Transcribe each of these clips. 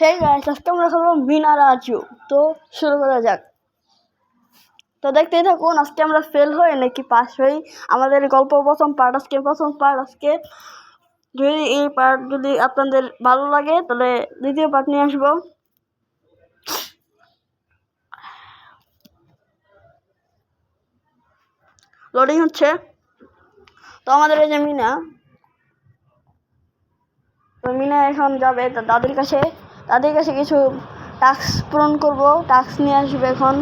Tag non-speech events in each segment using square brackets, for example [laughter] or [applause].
Hey guys আজকে আমরা খেলব মিনার আজু তো শুরু করা যাক। তো দেখতেই থাকুন, আজকে আমরা ফেল হই নাকি পাস হই। আমাদের গল্প প্রথম পার্ট আজকে প্রথম পার্ট আজকে যদি এই পার্ট যদি আপনাদের ভালো লাগে, তাহলে দ্বিতীয় পার্ট নিয়ে আসব। লোডিং হচ্ছে। তো আমাদের এই যে মিনা। তো মিনা এখন যাবে দাদির কাছে। দাদির কাছে কিছু টাস্ক পূরণ করব টাস্ক নিয়ে আসবে এখন।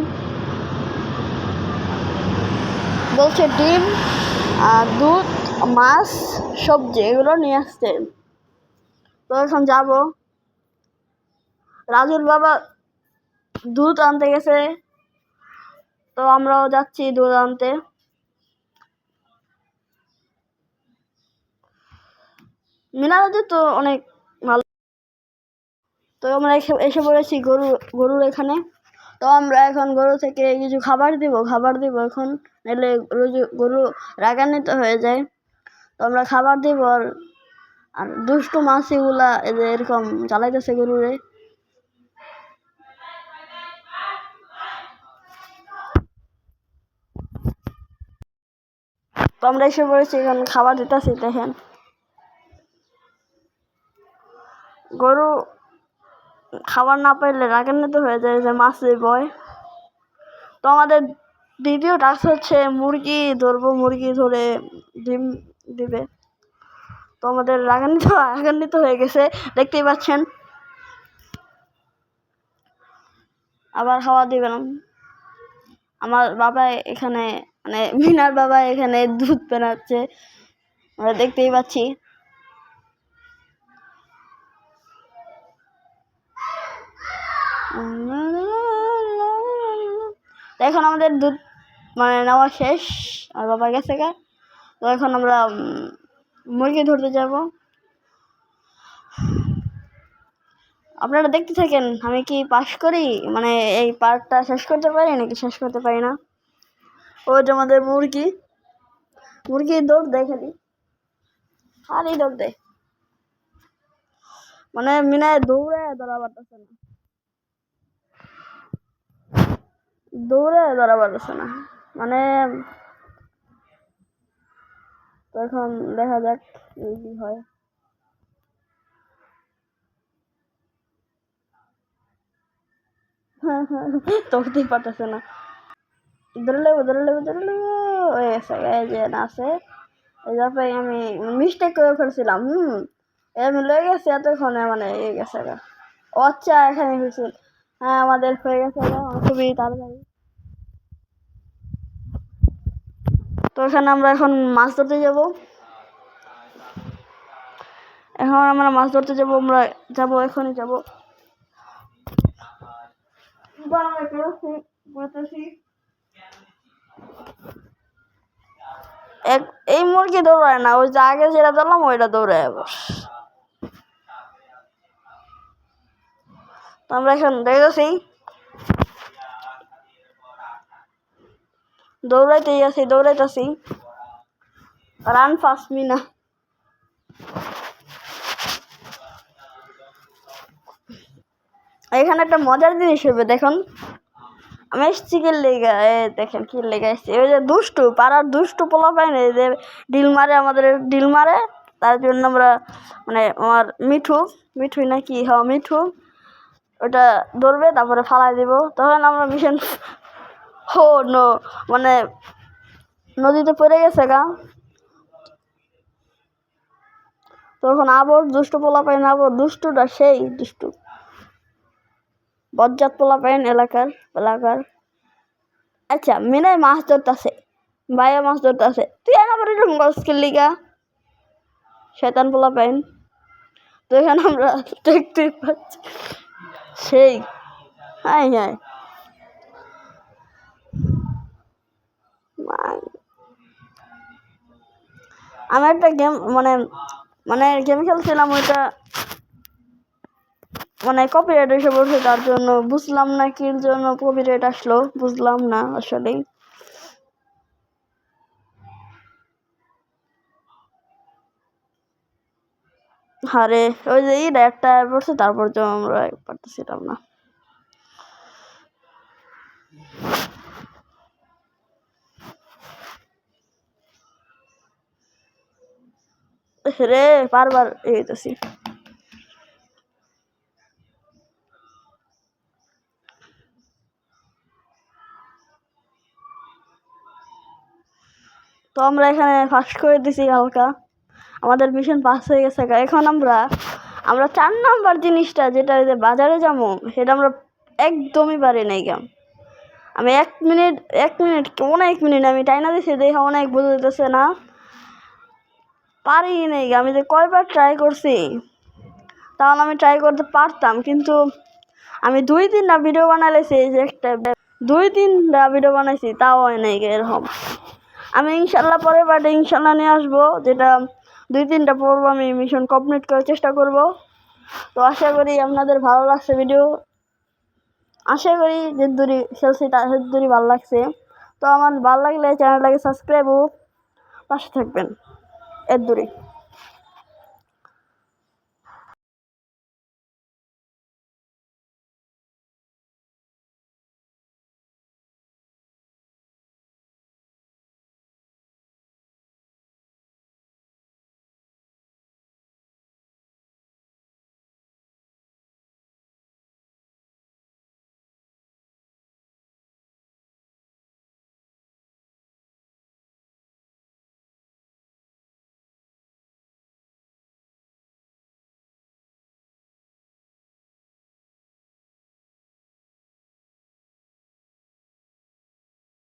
বলছে ডিম দুধ, মাছ, সবজি, এগুলো নিয়ে আসতে তো এখন যাব। রাজুর বাবা দুধ আনতে গেছে। তো আমরাও যাচ্ছি দুধ আনতে। মিনারাতে তো অনেক তো আমরা এসে পড়েছি গরু, গরুর এখানে। তো আমরা এখন গরু থেকে কিছু খাবার দিব খাবার দিব এখন, নাহলে গরু রাগান্বিত হয়ে যায়। তো আমরা খাবার দিব আর আর দুষ্টু মাছিগুলা যে এরকম জ্বালাইতেছে গরুরে। তো আমরা এসে পড়েছি এখন খাবার দিতেছি, দেখেন। গরু খাবার না পাইলে রাগান্বিত হয়ে যায় যে, মাছ বয়। তো আমাদের দ্বিতীয় টাস্ক হচ্ছে মুরগি ধরবো, মুরগি ধরে ডিম দিবে। তো আমাদের রাগান্বিত রাগান্বিত হয়ে গেছে, দেখতেই পাচ্ছেন। আবার খাওয়া দিবে না আমার বাবা এখানে মানে মিনার বাবা এখানে দুধ পেনাচ্ছে। আমরা দেখতেই পাচ্ছি। এখন আমাদের দুধ মানে নেওয়া শেষ, আর বাবা গেছে গা। তো এখন আমরা মুরগি ধরতে যাব। আপনারা দেখতে থাকেন, আমি কি পাস করি? মানে এই পার্টটা শেষ করতে পারি নাকি শেষ করতে পারি না? যে আমাদের মুরগি। মুরগি দৌড় দেয় খালি। খালি দৌড় দেয় মানে মিনায় দৌড়ে পারতেছে না। দৌড়ে ধরা পারতেছে না। মানে এখন দেখা যাক কি হয়। [laughs] না। ওই গেছে এই যে এই আমি মিস্টেক করে ফেলছিলাম, হুম। আমি লয়ে গেছি এতক্ষণে মানে এই গেছে ও আচ্ছা এখানে হ্যাঁ আমাদের হয়ে গেছে খুবই তাড়াতাড়ি। তো এখানে আমরা এখন মাছ ধরতে যাব। এখন আমরা মাছ ধরতে যাব, আমরা যাব, এখনই যাব। এই মুরগি দৌড়ায় না, ওই যে আগে যেটা ধরলাম, ওইটা দৌড়ায় আবার। আমরা এখন দেখতেছি দৌড়াইতেই আছি দৌড়াইতেছি রান ফাস্ট মিনা এখানে একটা মজার জিনিস হবে দেখুন আমি এসছি কি লেগে এ দেখেন কি লেগে এসছি ওই যে দুষ্টু পাড়ার দুষ্টু পোলা পায় না যে ডিল মারে আমাদের ডিল মারে তার জন্য আমরা মানে আমার মিঠু মিঠুই না কি হ্যাঁ মিঠু ওটা ধরবে তারপরে ফালাই দিব তখন আমরা ভীষণ নো মানে নদীতে পড়ে গেছে গা। তখন আবার দুষ্টু পোলা পাই না আবার দুষ্টুটা সেই দুষ্টু। বজ্জাত পোলা পাইন এলাকার এলাকার। আচ্ছা মিনাই মাছ ধরতেছে, ভাইয়া মাছ ধরতেছে। তুই এনে আবার এরকম গছ খেললি গা, শয়তান পোলা পাইন তো এখানে আমরা দেখতে পাচ্ছি, সেই হ্যাঁ হ্যাঁ। আমি একটা গেম মানে মানে গেম খেলছিলাম ওইটা মানে কপিরাইট এসে বলছে তার জন্য। বুঝলাম না কি জন্য কপিরাইট আসলো, বুঝলাম না আসলেই আরে, ওই যে ইটা একটা পড়ছে, তারপর তো আমরা পারতেছিলাম না। রে, বারবার এইতেছি তো আমরা এখানে ফার্স্ট করে দিছি হালকা। আমাদের মিশন পাস হয়ে গেছে। এখন আমরা আমরা চার নাম্বার জিনিসটা, যেটা যে বাজারে যাব, সেটা আমরা একদমই পারি নাই গা। আমি এক মিনিট এক মিনিট, অনেক মিনিট আমি টাইনা দিছি, দেখে অনেক বুঝে যেতেছে না। পারি নাই। আমি যে কয়বার ট্রাই করছি, তাহলে আমি ট্রাই করতে পারতাম, কিন্তু আমি দুই তিনটা ভিডিও বানাইছি এই যে একটা দুই তিনটা ভিডিও বানাইছি, তাও হয় নাই এরকম। আমি ইনশাল্লাহ পরের বারে ইনশাল্লাহ নিয়ে আসব, যেটা দুই তিনটা পর্ব আমি মিশন কমপ্লিট করার চেষ্টা করব। তো আশা করি আপনাদের ভালো লাগছে ভিডিও আশা করি যে দূরি খেলছি তার দূরি ভালো লাগছে। তো আমার ভালো লাগলে চ্যানেলটাকে সাবস্ক্রাইব ও পাশে থাকবেন। এর দূরে